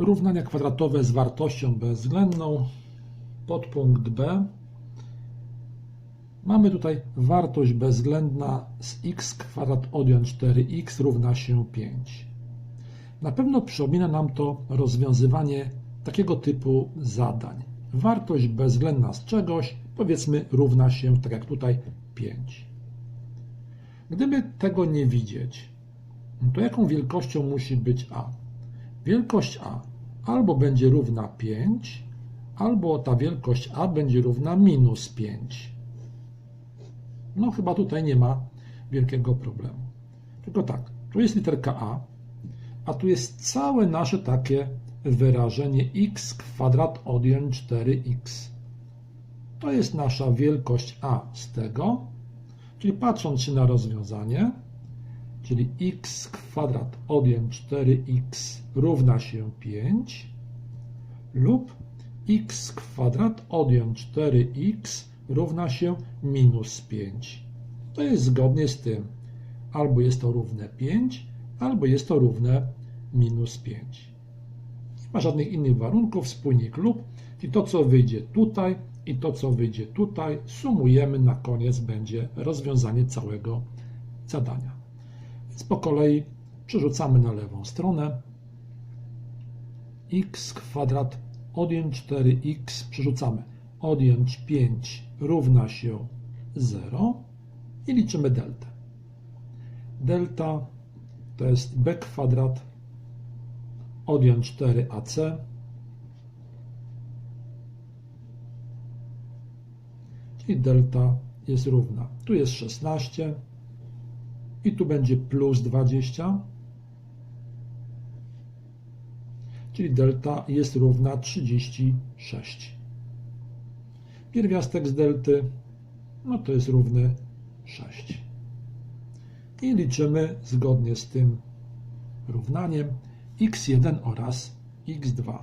Równania kwadratowe z wartością bezwzględną. Podpunkt B. Mamy tutaj wartość bezwzględna z x kwadrat odjąć 4x równa się 5. Na pewno przypomina nam to rozwiązywanie takiego typu zadań. Wartość bezwzględna z czegoś, powiedzmy, równa się, tak jak tutaj, 5. Gdyby tego nie widzieć, to jaką wielkością musi być a? Wielkość a albo będzie równa 5, albo ta wielkość a będzie równa minus 5. No chyba tutaj nie ma wielkiego problemu. Tylko tak, tu jest literka a, a tu jest całe nasze takie wyrażenie x kwadrat odjąć 4x. To jest nasza wielkość a z tego, czyli patrząc się na rozwiązanie, czyli x kwadrat odjąć 4x równa się 5 lub x kwadrat odjąć 4x równa się minus 5. To jest zgodnie z tym. Albo jest to równe 5, albo jest to równe minus 5. Nie ma żadnych innych warunków, spójnik lub, i to co wyjdzie tutaj i to co wyjdzie tutaj, sumujemy, na koniec będzie rozwiązanie całego zadania. Po kolei przerzucamy na lewą stronę. x kwadrat odjąć 4x przerzucamy. Odjąć 5 równa się 0 i liczymy deltę. Delta to jest b kwadrat odjąć 4ac czyli delta jest równa. Tu jest 16 i tu będzie plus 20, czyli delta jest równa 36. Pierwiastek z delty, no to jest równy 6. I liczymy zgodnie z tym równaniem x1 oraz x2.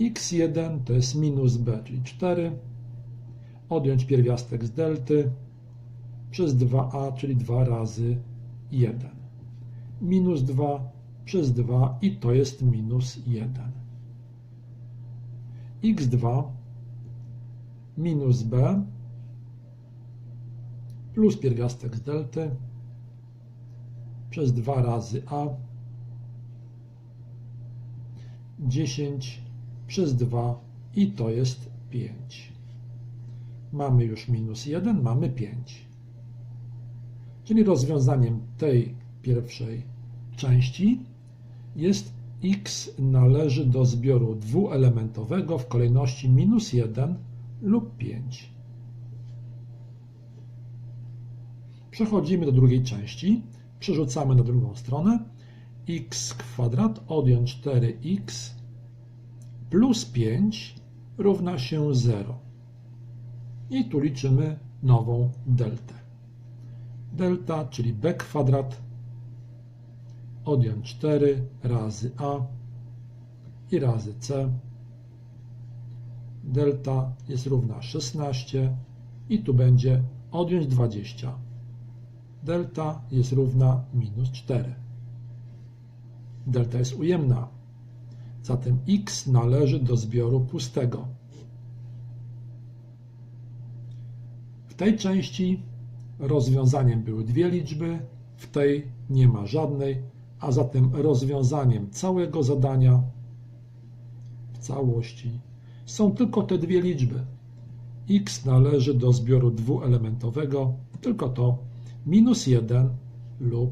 x1 to jest minus b, czyli 4, odjąć pierwiastek z delty przez 2a, czyli 2 razy 1. Minus 2 przez 2 i to jest minus 1. x2 minus b plus pierwiastek z delty przez 2 razy a 10 przez 2 i to jest 5. Mamy już minus 1, mamy 5. Czyli rozwiązaniem tej pierwszej części jest x należy do zbioru dwuelementowego w kolejności minus 1 lub 5. Przechodzimy do drugiej części. Przerzucamy na drugą stronę. x kwadrat odjąć 4x plus 5 równa się 0. I tu liczymy nową deltę. Delta, czyli b kwadrat odjąć 4 razy a i razy c. Delta jest równa 16 i tu będzie odjąć 20. Delta jest równa minus 4. Delta jest ujemna, zatem x należy do zbioru pustego. W tej części rozwiązaniem były dwie liczby, w tej nie ma żadnej, a zatem rozwiązaniem całego zadania w całości są tylko te dwie liczby. x należy do zbioru dwuelementowego, tylko to minus 1 lub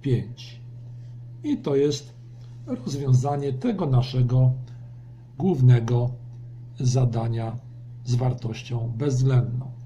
5. I to jest rozwiązanie tego naszego głównego zadania z wartością bezwzględną.